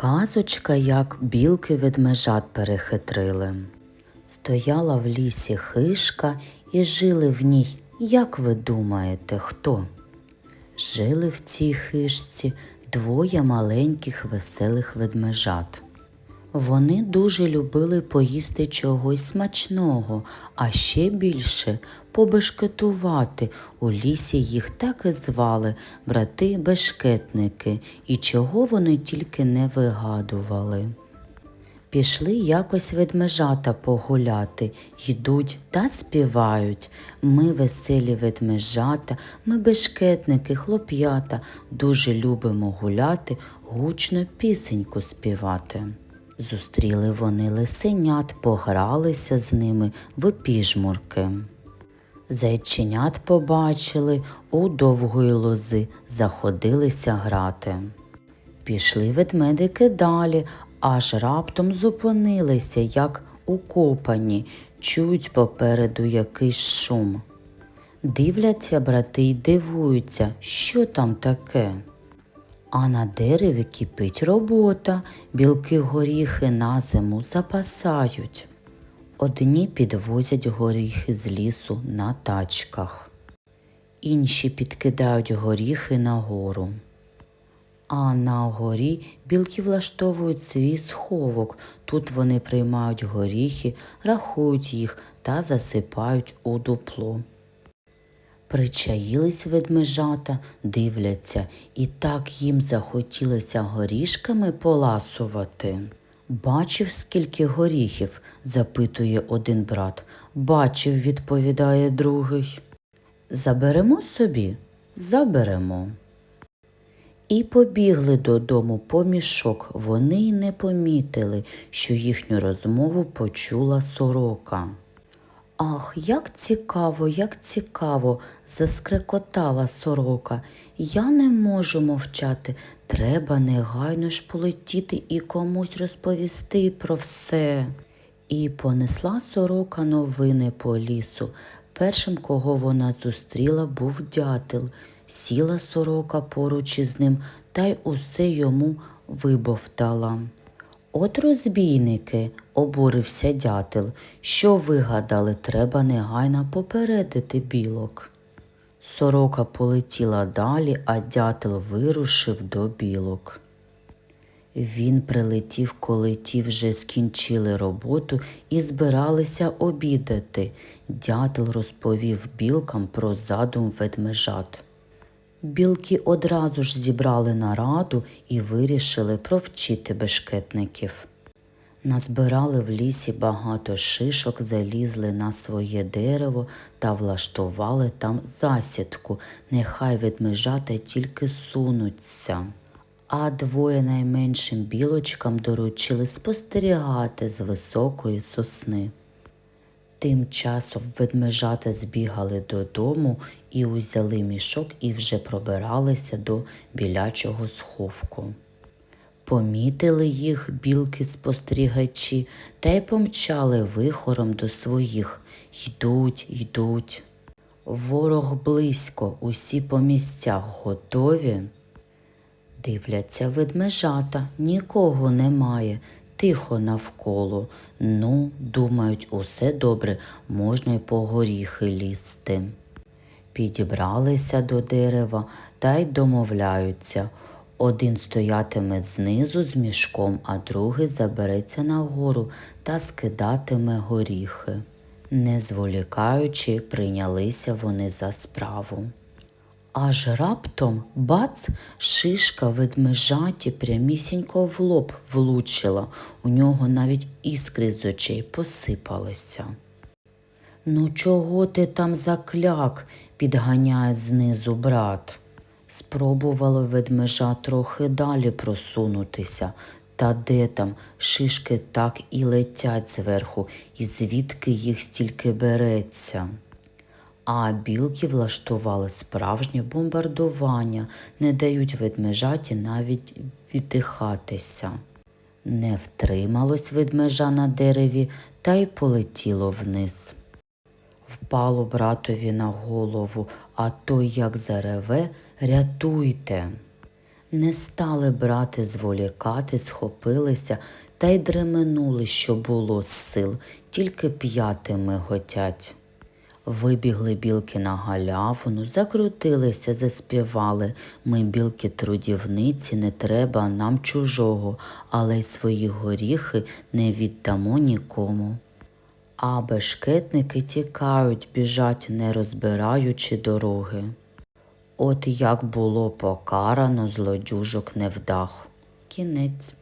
Казочка, як білки ведмежат перехитрили. Стояла в лісі хишка і жили в ній, як ви думаєте, хто? Жили в цій хишці двоє маленьких веселих ведмежат. Вони дуже любили поїсти чогось смачного, а ще більше побешкетувати. У лісі їх так і звали брати-бешкетники, і чого вони тільки не вигадували. Пішли якось ведмежата погуляти, йдуть та співають. Ми веселі ведмежата, ми бешкетники, хлоп'ята, дуже любимо гуляти, гучно пісеньку співати. Зустріли вони лисенят, погралися з ними в піжмурки. Зайченят побачили у довгої лози, заходилися грати. Пішли ведмедики далі, аж раптом зупинилися, як укопані, чують попереду якийсь шум. Дивляться брати й дивуються, що там таке. А на дереві кипить робота, білки горіхи на зиму запасають. Одні підвозять горіхи з лісу на тачках, інші підкидають горіхи нагору. А на горі білки влаштовують свій сховок. Тут вони приймають горіхи, рахують їх та засипають у дупло. Причаїлись ведмежата, дивляться, і так їм захотілося горішками поласувати. Бачив, скільки горіхів? запитує один брат. Бачив, відповідає другий. Заберемо собі? Заберемо. І побігли додому по мішок. Вони й не помітили, що їхню розмову почула сорока. Ах, як цікаво, як цікаво, заскрекотала сорока. Я не можу мовчати. Треба негайно ж полетіти і комусь розповісти про все. І понесла сорока новини по лісу. Першим, кого вона зустріла, був дятел. Сіла сорока поруч із ним та й усе йому вибовтала. От розбійники, обурився дятел. Що вигадали, треба негайно попередити білок. Сорока полетіла далі, а дятел вирушив до білок. Він прилетів, коли ті вже скінчили роботу і збиралися обідати. Дятел розповів білкам про задум ведмежат. Білки одразу ж зібрали нараду і вирішили провчити бешкетників. Назбирали в лісі багато шишок, залізли на своє дерево та влаштували там засідку. Нехай ведмежата тільки сунуться. А двоє найменшим білочкам доручили спостерігати з високої сосни. Тим часом ведмежата збігали додому і узяли мішок і вже пробиралися до білячого сховку. Помітили їх білки-спостерігачі та й помчали вихором до своїх. Йдуть, йдуть. Ворог близько, усі по місцях готові. Дивляться ведмежата, нікого немає, тихо навколо. Ну, думають, усе добре, можна й по горіхи лізти. Підібралися до дерева та й домовляються. Один стоятиме знизу з мішком, а другий забереться нагору та скидатиме горіхи. Не зволікаючи, прийнялися вони за справу. Аж раптом бац, шишка ведмежаті прямісінько в лоб влучила. У нього навіть іскри з очей посипалися. Ну, чого ти там закляк? підганяє знизу брат. Спробувало ведмежа трохи далі просунутися. Та де там шишки так і летять зверху, і звідки їх стільки береться. А білки влаштували справжнє бомбардування, не дають ведмежаті навіть віддихатися. Не втрималось ведмежа на дереві та й полетіло вниз. Впало братові на голову, а той як зареве рятуйте. Не стали брати зволікати, схопилися та й дременули, що було сил, тільки п'ятими готять. Вибігли білки на галявину, закрутилися, заспівали. Ми білки трудівниці, не треба нам чужого, але й свої горіхи не віддамо нікому. А бешкетники тікають, біжать, не розбираючи дороги. От як було покарано злодюжок невдах. Кінець.